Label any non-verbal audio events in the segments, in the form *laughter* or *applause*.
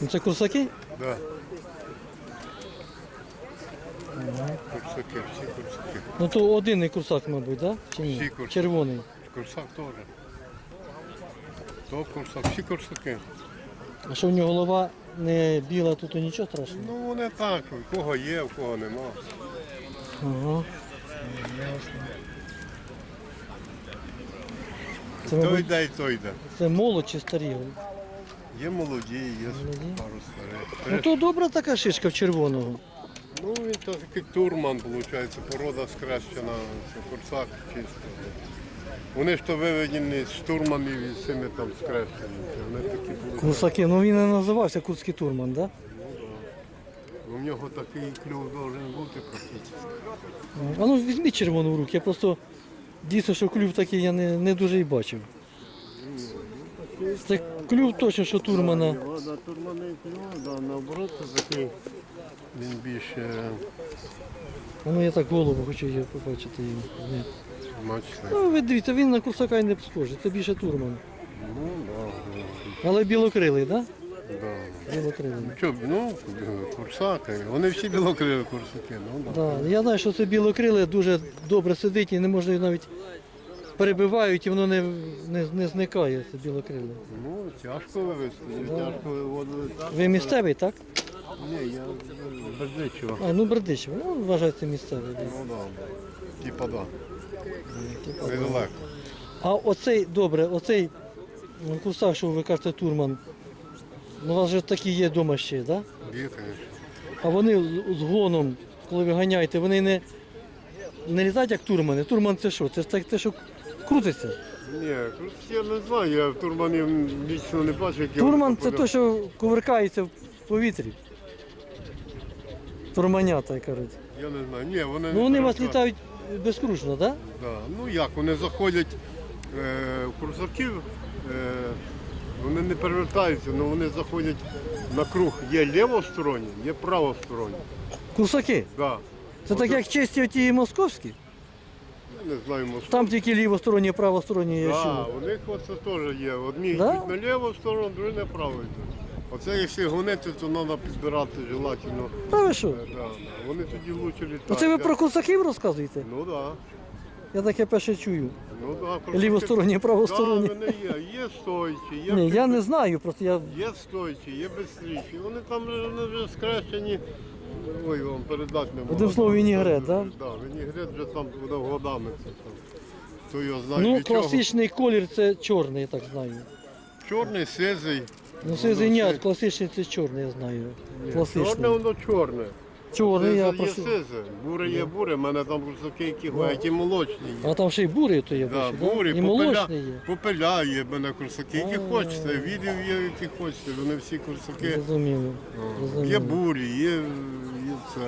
Ну, Це курсаки? Да. Курсаки, всі курсаки. Ну то один курсак, мабуть, да? Чи ні? Всі курсаки. Червоний. Курсак теж. То курсак, всі курсаки. А що в нього голова не біла, тут і нічого страшного. Ну вони так, у кого є, у кого нема. Ага. Це, мабуть, йде і то йде. це молодь чи старі? Є молоді, є Молоді? пару старих. Ну то добра така шишка в червоного. Ну він такий турман, виходить, порода скрещена, це курсак чисто. Вони ж то виведені з турманів і з цими там скрещені. Вони такі були. Курсаки, ну він не називався Курський турман, так? У нього такий клюв должен бути практично. Да? А ну візьміть червону в руки, я просто дійсно, що клюв такий я не, не дуже і бачив. Це клюв точно, що турмана. Да, турманий клюв, да, наоборот, такий. Він більше А ну я так голову хочу її побачити. її. Ні. мачний. Ну, ви дивіться, він на курсака й не схожий, це більше турман. Ну, да, Але білокрилий, так? да, да. Да? Білокрилий. Що, ну, курсаки. Вони всі білокриві курсаки, ну да. Да. Я знаю, що це білокриле дуже добре сидить і не може навіть перебивають і воно не, не, не зникає, це білокриле. Ну, тяжко вивезти, тяжко виводили. Ви місцевий, так? Ні, я нічого. А, ну Бердичево, ну вважається місцевий. Да. Ну да. Типа да. Типа, Недалеко. А оцей, добре, оцей курсак, що ви кажете, турман, ну у вас же такі є вдома ще, так? Да? Є, звісно. А вони з- з гоном, коли ви ганяєте, вони не, не літають як турмани. Турман це що? Це ж так, те, що крутиться. Ні, тут я не знаю, я в турманів лічно не бачив, як Турман це той, що кувиркається в повітрі. Турманята, кажуть. Я не знаю. Ні, вони Ну вони у вас літають безкрушно, так? Да. Ну як, вони заходять е, в курсаків, е, вони не перевертаються, але вони заходять на круг. Є лівосторонні, є правосторонні. Курсаки. Да. Це так як честі оті московські. Не знаю, може. Там тільки лівосторонні, правосторонні я Да, у них оце теж є. Одні Да? йдуть на ліву сторону, другі на праву йдуть. Оце якщо гонити, то треба підбирати желательно. Та ви що? Е, Да, да. Вони тоді лучше літають. Оце ви про курсаків розказуєте? Ну так. Да. Я таке перше чую. Ну, да, Лівосторонні, правосторонні. Да, вони є. Є стойчі, є, Ні, я не знаю, просто я. є стойчі, є безстрічі. Вони там вже, вони вже скрещені. Ой, вам передати не можу. Одним словом, вінігрет? Так, да, вінігрет вже там буде годами. Це, там. Хто його знає, Ну, від чого. класичний колір це чорний, я так знаю. Чорний, сизий. Ну це звиняють, класичний це чорний, я знаю. Чорне Класичний. воно чорне. Чорний, я Сизе є сизе. Буре є буре, в мене там курсаки, які гуляють, і молочні є. А там ще й бурий то є, Да, бачу, да? бурі, і попеля, молочний є. попеля є в мене курсаки, які хочете, відео є, які хочете, вони всі курсаки. Зрозуміло. Є бурі, є це.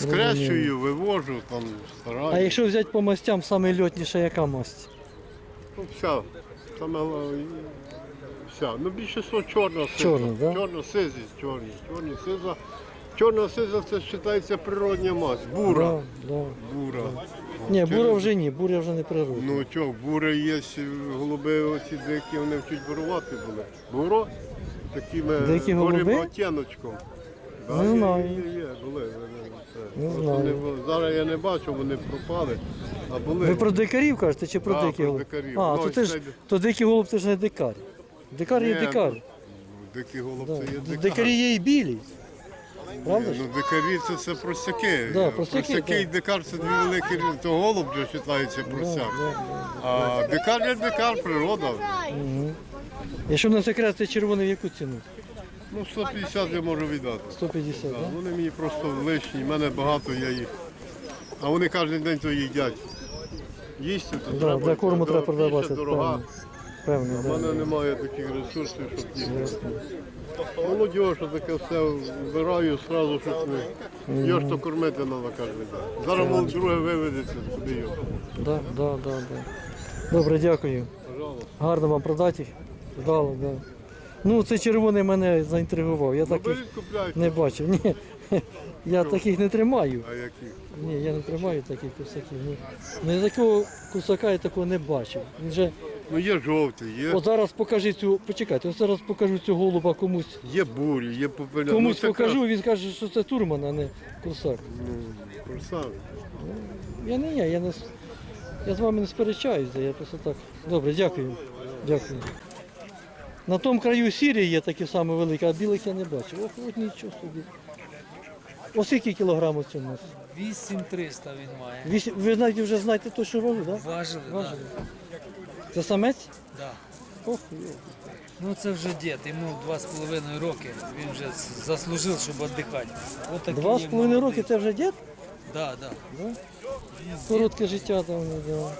Скрещую, вивожу, там стараю. А якщо взяти по мастям, саме льотніша яка масть? Ну, вся, саме головне, вся. Ну більше що чорна сиза. Чорна, да? Чорна сизі, чорні, чорні сиза. Чорна сиза це вважається природня масть. Бура. Да, да. Бура. Ні, бура вже ні, буря вже не природна. Ну що, бури є, голуби оці дикі, вони вчуть бурувати були. Буро такими Дикі голуби? оттіночком. Не знаю. Є, були. Не знаю. було. Зараз я не бачу, вони пропали. А були. Ви про дикарів кажете чи про Да, дикі про дикарів. А, Ну, то, ти ж, це- то дикий голуб це ж не дикар. Дикар є Ні, дикар. ну, Дикі голубці Да. є дикарі. Дикарі є і білі. Правда ж? Ну, дикарі це, це простяки. Да, простяки, і да. дикар це дві великі різниці. То голуб вже вважається да, А дикар є дикар, природа. Якщо не секрет, це червоний в яку ціну? Ну, 150 я можу віддати. 150, так? Да? Вони мені просто лишні, в мене багато я їх. А вони кожен день то їдять. Їсти то Да, треба. для корму треба продавати, дорога. певно. У Певно, мене да. немає таких ресурсів, щоб їсти. Молодь, що таке все вбираю одразу, щоб не. Його ж то кормити треба кожен день. Зараз мол, друге виведеться, куди його. Да, да, да, да. Добре, дякую. Пожалуйста. Гарно вам продати. Вдало, да. Ну, це червоний мене заінтригував. Я Ну, таких купляйте. не бачив. Ні, я таких не тримаю. А які? Ні, я не тримаю таких кусаків. Ну, ні такого кусака я такого не бачив. Він же Ну є жовті, є, От зараз покажи цю, почекайте, от зараз покажу цю голуба комусь. є бурі, є попеля. Комусь ну, це покажу, він скаже, що це турман, а не курсак. Ну, курсак. Я не я, я не с- я з вами не сперечаюся, я просто так. Добре, дякую. Дякую. На тому краю сірі є такі самі великі, а білих я не бачу. Ох, от нічого собі. Ось скільки кілограмів цьому? у нас? 8300 він має. Вісім- Ви знаєте, вже знаєте точну вагу, так? Да? Важили, Важили. так. Це самець? Да. Ох, йо. Ну це вже дід, йому 2,5 роки. Він вже з- заслужив, щоб віддихати. Отакий Два з є половиною молодий. роки це вже дід? Да, да. Да? Коротке життя там. ну, Да.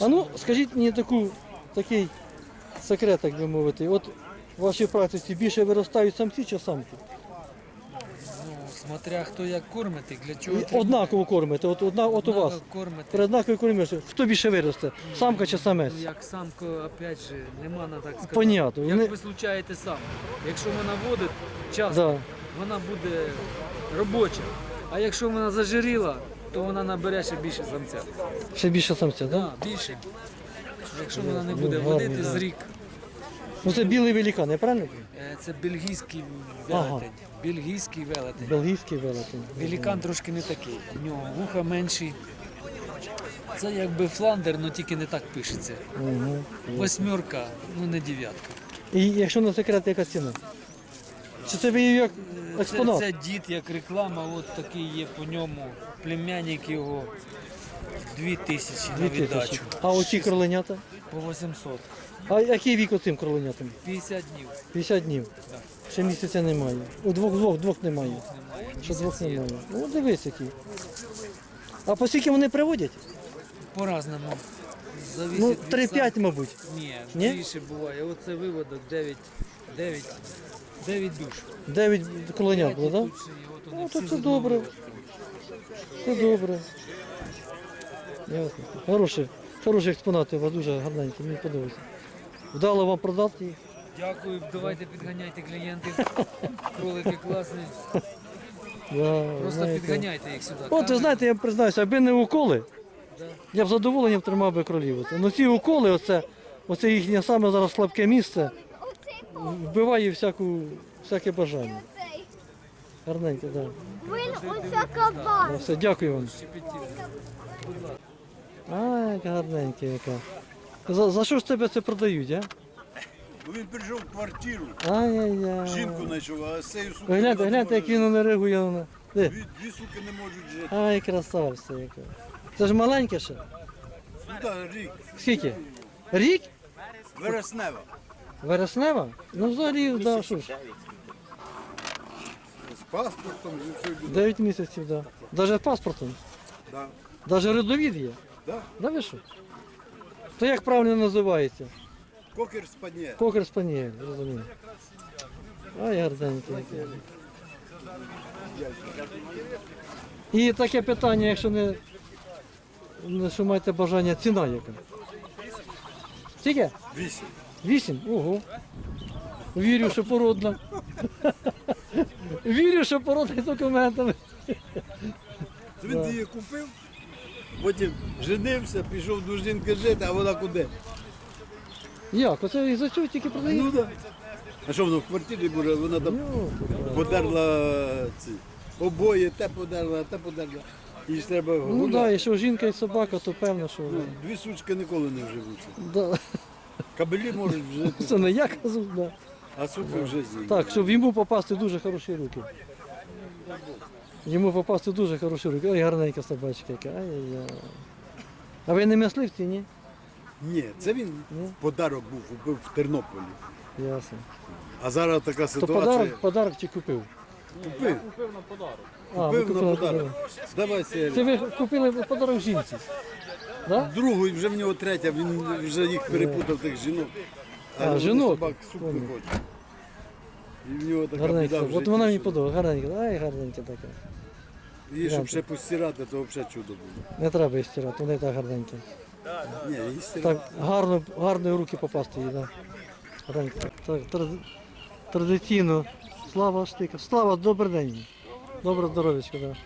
А ну, скажіть мені таку, такий секрет, так би мовити. От в вашій практиці більше виростають самці чи самки? Ну, смотря хто як кормити, для чого. І. Однаково кормите, от, одна, от у вас. Однаково кормити. При однаковій кормі, хто більше виросте? Самка чи самець? Ну, як самку, опять же, нема на так сказати. Понятно. Як Вони... ви случаєте сам. Якщо вона водить часто, Да. вона буде робоча. А якщо вона зажиріла, то вона набере ще більше самця. Ще більше самця, так? Да? Да, більше. Якщо вона не Ну, буде гарний, водити да. з рік, Ну це білий великан, я правильно? е, це бельгійський Ага. велетень. Бельгійський велетень. Бельгійський великан. Великан трошки не такий. У нього вуха менші. Це якби фландер, але тільки не так пишеться. Угу. Восьмерка, ну не дев'ятка. І якщо не секрет, яка ціна? Чи це ви її як експонат? це дід як реклама, от такий є по ньому. Племянник його дві тисячі на Дві тисячі. віддачу. А оці кроленята? По 800. А який вік оцим кроленятам? 50 днів. 50 днів. Так. Ще місяця немає. У двох двох двох немає. Немає. Ще двох Місяць є. немає. Ну дивись які. А по скільки вони приводять? По-разному. Зависить Ну, від 3-5, сам- мабуть. Ні, Ні? більше буває. Оце виводок 9, 9, 9 душ. 9 кроленят було, так? Вони Ну, то це добре. Це добре. Ясно. Хороші, хороші експонати у вас дуже гарненькі, мені подобається. Вдало вам продати їх. Дякую, давайте підганяйте клієнтів. Кролики класні. Да, Просто знаєте. підганяйте їх сюди. От ви знаєте, я признаюся, аби не уколи, Да. я б задоволенням тримав би кролів. Ну ці уколи, оце, оце їхнє саме зараз слабке місце, вбиває всяку, всяке бажання. Гарненько, так. Він оця кабан. Да. Все, дякую вам. А, яка гарненька яка. За, за що ж тебе це продають, а? Бо Він прийшов в квартиру, Ай-яй-яй. жінку знайшов, а з цією сукою гляньте, гляньте, як він не реагує на. Де? Дві, дві суки не можуть жити. Ай, красавця яка. Це ж маленьке ще. Ну так, рік. Скільки? Рік? Вереснева. Вереснева? Ну взагалі, да, що ж, З паспортом і все буде. 9 місяців, да. Даже паспортом. Да. Даже родовід є. Да. Да ви що? То як правильно називається? Кокер спадне. Кокер спанієль, розумію. Ай, гарненький. який. І таке питання, якщо не, не що маєте бажання, ціна яка? Скільки? Вісім. Вісім? Ого. Вірю, що породна. Вірю, що породна з документами. Це Він її купив, потім женився, пішов до жінки жити, а вона куди? Як? Оце і за цього тільки продають? Ну так. А що воно в квартирі буде, вона там Ну, подерла ці обоє, те подерла, те подерла. Їй ж треба Ну так, гуляти. да, якщо жінка і собака, то певно, що. Ну, Дві сучки ніколи не вживуться. Да. Кабелі можуть жити, *laughs* Це не я кажу, да. а суки вже з'їдуть. Так, щоб йому попасти дуже хороші руки. Йому попасти дуже хороші руки. Ой, гарненька собачка яка. Ай-яй-яй. А ви не мисливці, ні? Ні, це він Ні? подарок був, купив в Тернополі. Ясно. А зараз така То ситуація. подарок, подарок чи купив? Купив, А, ви купив купили на подарок. Давай Це ви купили подарок жінці. Да? Другу, і вже в нього третя, він вже їх перепутав тих жінок. А, вони жінок? Собак суп не Понял. хочуть. І в нього така Гарненька. біда в От житті, вона мені що- подобається. Гарненька. Ай, гарненька така. Її, щоб ще постирати, то взагалі чудо було. Не треба її стирати, вони і так гарненькі. Ні, стирати. Так, гарно, гарно в руки попасти їй, да. Гарненько. Так, тради- традиційно. Слава Штика. Слава, добрий день. Добре здоров'ячко, да.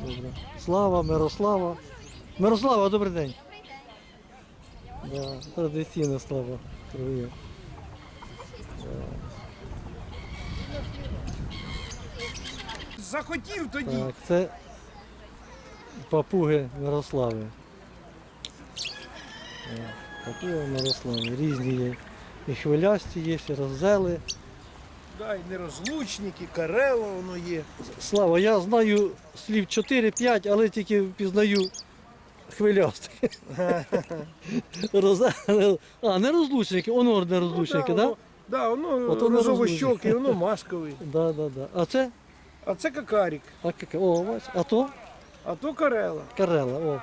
Добре. Слава, Мирослава. Мирослава, добрий день. Да, традиційна слава торгує. Захотів тоді. Так, це папуги Мирослави. Папуги Мирослави. Різні є. І хвилясті є, і роззели. Да, і нерозлучники, карело воно є. Слава, я знаю слів 4-5, але тільки впізнаю хвилястих. *laughs* Роз- А, не розлучники, воно не розлучники, да, так? воно, да, воно От воно розовощоки, воно масковий. *laughs* Да, да, да. А це? А це какарік, А, яке? О, бач, а то а то карела. Карела, о.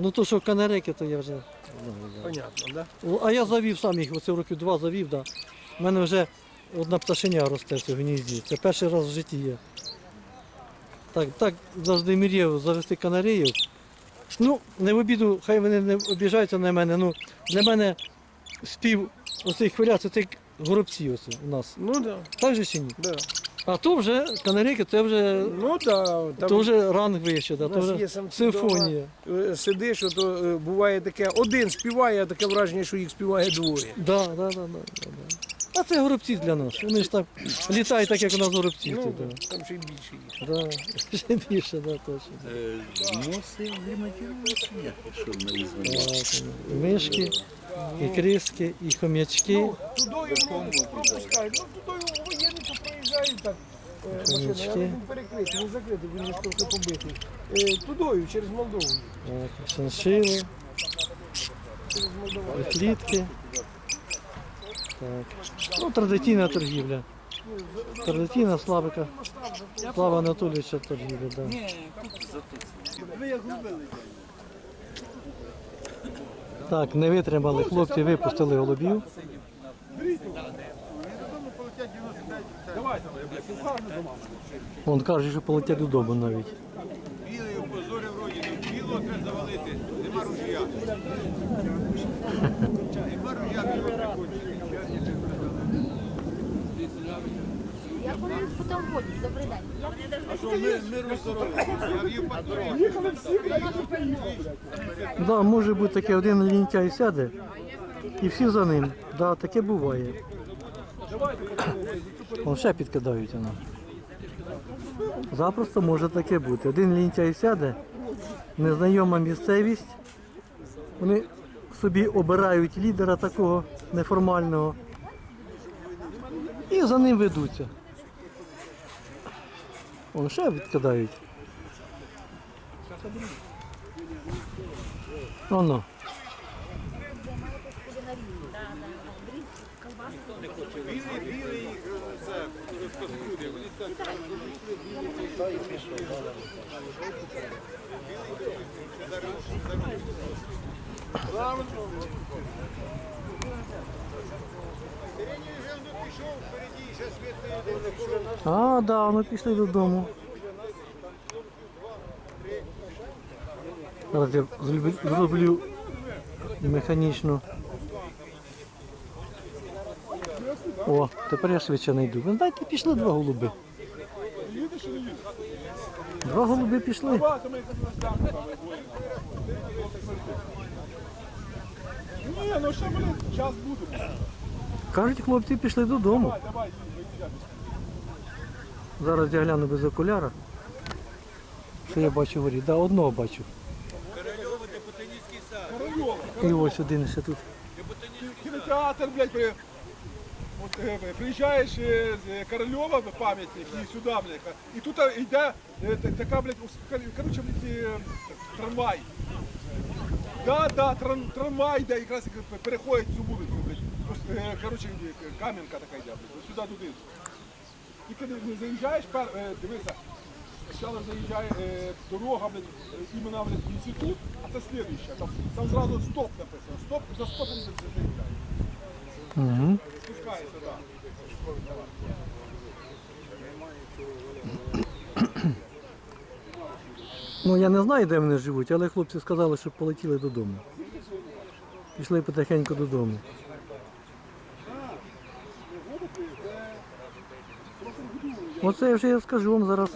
Ну то, що канарейки, то я вже Понятно, да? О, А я завів сам їх, оце років два завів, да. У мене вже одна пташеня росте в гнізді. Це перший раз в житті є. Так, так завжди мріяв завести канареїв. Ну, не в обіду, хай вони не обіжаються на мене. Ну, для мене спів оцих хвиля, це тих горобці ось у нас. Ну да, Так же чи ні? да. А то вже канарейки, це вже, Ну да, там то вже ранг вище, да, то вже є симфонія. е, сидиш, ото е, буває таке, один співає, а таке враження, що їх співає двоє. Да, да, да, да, да. А це горобці для нас. Вони ж так літають так, як у нас горобці. Ну, да, там ще й більше їх. да. *laughs* Ще більше, да, точно. Носи гримативні, що ми звали. Так, і мишки, і криски, і хом'ячки. Тудою ну, пропускають. Ну тудою воєнні то проїжджають так. е, Машина, Хомячки. але він перекритий, він закритий, він не трохи побитий. Е, Тудою, через Молдову. Так, шиншили, Через Молдову. і клітки. Так. Ну, традиційна торгівля. Традиційна Славика. Слава Анатолійовича торгівля, да. Так, не витримали хлопці, випустили голубів. Вон каже, що полетять додому навіть. *laughs* Я коли потім воді, добрий день. Я Да, може бути таке, один лінтяй сяде і всі за ним. Да, таке буває. Вон ще підкидають воно. Запросто може таке бути. Один лінтяй сяде, незнайома місцевість. Вони собі обирають лідера такого неформального. І за ним ведуться. Вон ще відкидають. Воно. А, да, ми пішли додому. Зараз я зроблю, механічну. О, тепер я швидше знайду. Ви знаєте, пішли два голуби. Два голуби пішли. Ні, ну ще, блін, час буде. Кажуть, хлопці пішли додому. Зараз я гляну без окуляра. Що я бачу горі? Да, одного бачу. І ось один ще тут. кінотеатр, блядь. От, е, приїжджаєш е, з е, Корольова пам'ятник і сюди, блядь, і тут йде така, блядь, коротше, блядь, трамвай. Да, да, трам, трамвай йде, якраз як переходить цю вулицю, блядь. Ось, е, Коротше, е, кам'янка така йде, сюди туди. Тільки не не заїжджаєш, пер, е, дивися, спочатку заїжджає е, дорога, блядь, е, іменно, блядь, в інститут, а це слідуюча. Там, там зразу стоп написано. Стоп, за стопом не заїжджає. Угу. Спускається, так. Ну я не знаю, де вони живуть, але хлопці сказали, що полетіли додому. Пішли потихеньку додому. Оце я вже я скажу вам зараз.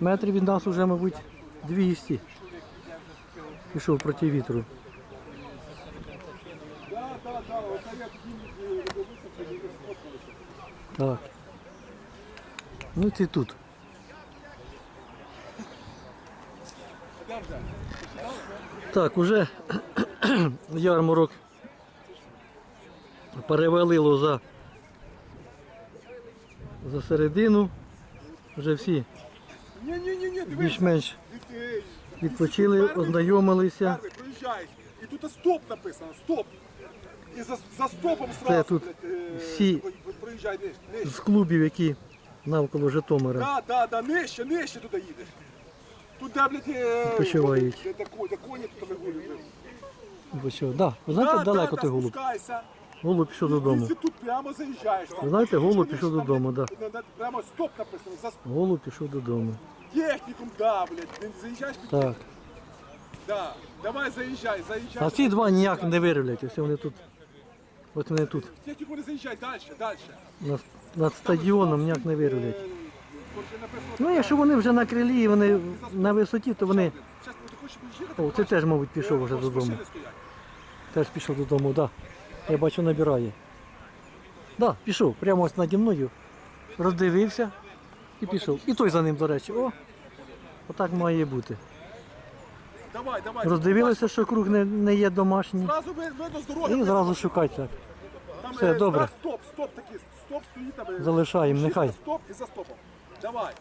Метрів від нас вже, мабуть, 200. Пішов проти вітру. Так. Ну ти тут. Так, уже *clears throat* ярмарок перевалило за, за середину. Вже всі більш-менш відпочили, ознайомилися. і тут стоп написано, стоп. І за, за стопом Це тут всі-. З клубів, які навколо Житомира. Да, да, да, нижче, нижче туди їдеш. Тут де, блядь, Відпочивають. Де, де, де коні тут вигулюють. Да. Ви знаєте, Да, далеко да, той голуб. спускайся. Голуб пішов додому. І тут прямо заїжджаєш. Ви знаєте, голуб пішов додому, на- Прямо стоп написано, за Голуб пішов додому. технікум, да, блядь. Він заїжджаєш під Так. Да. Давай заїжджай, заїжджай. А ці два ніяк не виривлять. Ось вони тут. От вони тут. Техніку не заїжджай, далі, далі. Над, над стадіоном ніяк не виривлять. Е, Ну, якщо вони вже на крилі і вони на висоті, то вони. Ну, ти О, це теж, мабуть, пішов вже додому. Теж пішов додому, так. Да. Я бачу, набирає. Да, пішов. Прямо ось наді мною. Роздивився і пішов. І той за ним, до речі. О, отак має бути. Давай, давай. Роздивилися, що круг не, не є домашній. Зразу ви- видно з дороги. І зразу шукати так. Там, все, е, добре. Стоп, стоп такий, стоп стоїть там. е, Залишаємо, нехай. Стоп і за стопом. Давай.